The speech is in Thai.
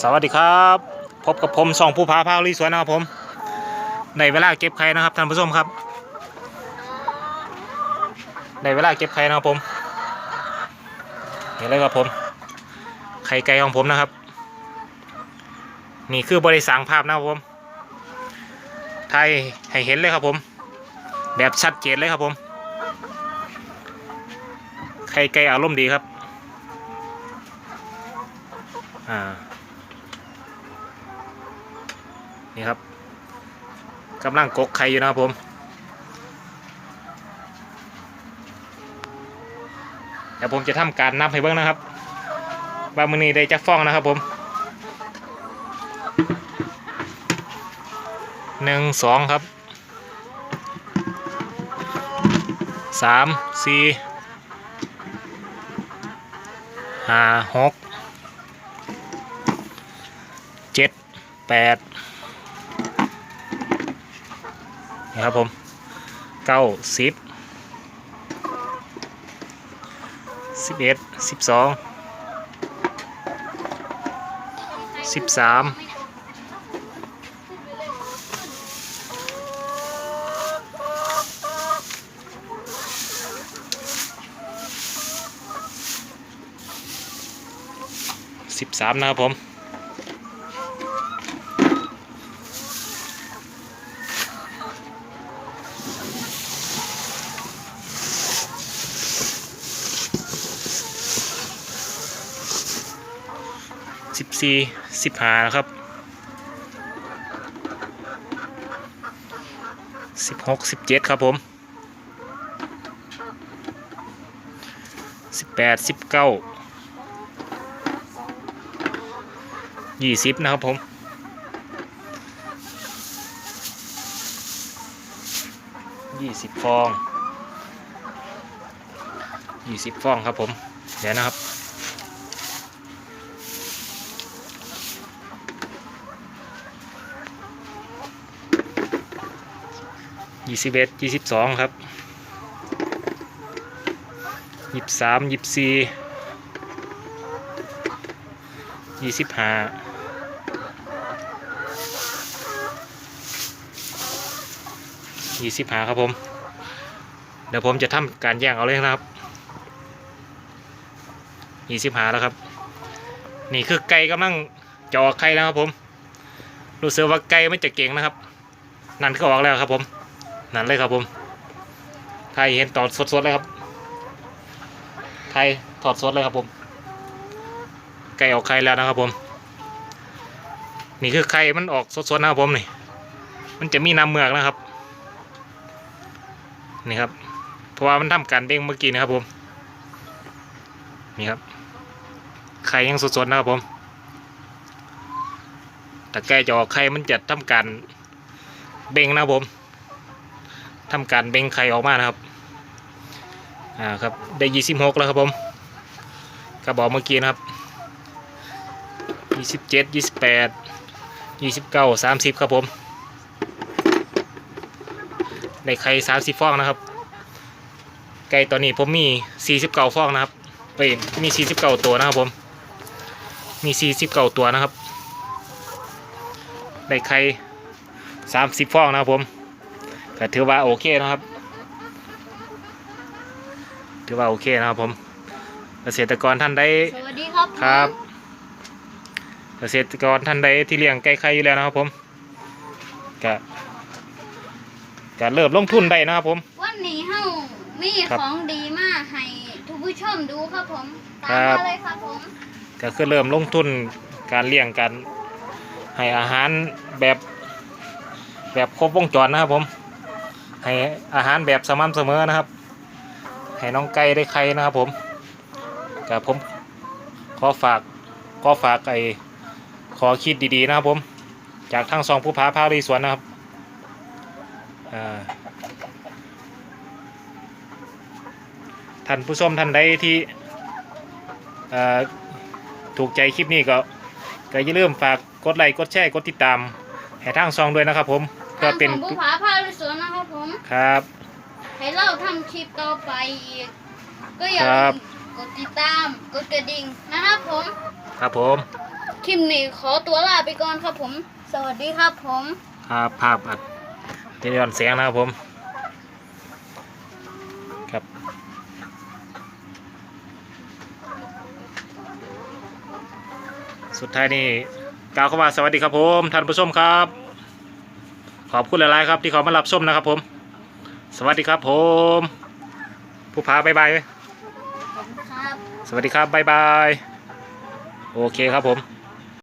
สวัสดีครับ พบกับผมสองผู้พาพาลุยสวนนะครับผมในเวลาเก็บไข่นะครับท่านผู้ชมครับในเวลาเก็บไข่นะครับผมเห็นเลยครับผมไข่ไก่ของผมนะครับ นี่คือบริสังภาพนะครับผมไทยให้เห็นเลยครับผม แบบชัดเจนเลยครับผมไข่ไก่อารมณ์ดีครับ อ่า นี่ครับกำลังกกไข่อยู่นะครับผม เดี๋ยวผมจะทำการนับให้เบิ้งนะครับบามือนี้ได้จักฟองนะครับผมหนึ่งสองครับสามสี่ห้าหกเจ็ด แปดนี่ครับผมเก้าสิบสิบเอ็ดสิบสองสิบสามสิบสามนะครับผม สิบสี่สิบห้านะครับสิบหกสิบเจ็ดครับผมสิบแปดสิบเก้ายี่สิบนะครับผมยี่สิบฟองยี่สิบฟองครับผม เดี๋ยวนะครับ ยี่สิบเอ็ดยี่สิบสองครับยี่สิบสามยี่สิบสี่ยี่สิบห้ายี่สิบห้าครับผม เดี๋ยวผมจะทำการแย่งเอาเลยนะครับยี่สิบห้าแล้วครับ นี่คือไก่กำลังจะออกไข่แล้วครับผม รู้สึกว่าไก่ไม่จะเก่งนะครับ นั่นก็ออกแล้วครับผม นั่นเลยครับผมไทยเห็นตอดสดๆเลยครับไทยถอดสดเลยครับผม ไก่ออกไข่แล้วนะครับผม นี่คือไข่มันออกสดๆนะครับผมนี่ มันจะมีน้ำเมือกนะครับ นี่ครับ เพราะว่ามันทำการเด้งเมื่อกี้นะครับผม นี่ครับ ไข่ยังสดๆนะครับผมแต่ไก่จะออกไข่มันจะทำการเบ่งนะครับผม ทำการเบ่งไข่ออกมานะครับอ่าครับได้ยี่สิบหกแล้วครับผมกระบอกเมื่อกี้นะครับยี่สิบเจ็ดยี่สิบแปดยี่สิบเก้าสามสิบครับผมในไข่สามสิบฟองนะครับไก่ตอนนี้ผมมีสี่สิบเก้าฟองนะครับเอ้ยมีสี่สิบเก้าตัวนะครับผมมีสี่สิบเก้าตัวนะครับได้ไข่สามสิบฟองนะครับผม ก็ถือว่าโอเคนะครับ ถือว่าโอเคนะครับผม เกษตรกรท่านใดสวัสดีครับครับ เกษตรกรท่านใดที่เลี้ยงไก่ไข่อยู่แล้วนะครับผมก็ก็เริ่มลงทุนได้นะครับผม วันนี้เฮามีครับของดีมาให้ทุกผู้ชมดูครับผมครัตามบมาเลยครับผมก็คือเริ่มลงทุนการเลี้ยงการให้อาหารแบบแบบครบวงจรนะครับผม ให้อาหารแบบสม่ำเสมอนะครับ ให้น้องไก่ได้ไข่นะครับผมกับผมขอฝากขอฝากไอ้ขอคิดดีๆนะครับผม จากทางซองผู้พาพารีสวนนะครับท่านผู้ชมท่านใดที่ถูกใจคลิปนี้ก็ก็อย่าลืมฝากกดไลค์กดแชร์กดติดตามให้ทางซองด้วยนะครับผม เพื่อเป็นทางของผู้ผาพาลุยสวนนะครับผม ครับ ให้เราทำคลิปต่อไปอีก ก็อย่าครัลืบมกดติดตาม กดกระดิ่งนะครับผม ครับผมคลิปนี้ขอตัวลาไปก่อนครับผม สวัสดีครับผมภาพภาพอัดเจริญเสียงนะครับผม ครับสุดท้ายนี่กล่าวเข้ามาสวัสดีครับผมท่านผู้ชมครับ ขอบคุณหลายๆครับที่เขามารับชมนะครับผม สวัสดีครับผม ผู้พาบายบายไหมขอบคุณครับสวัสดีครับบายบาย โอเคครับผม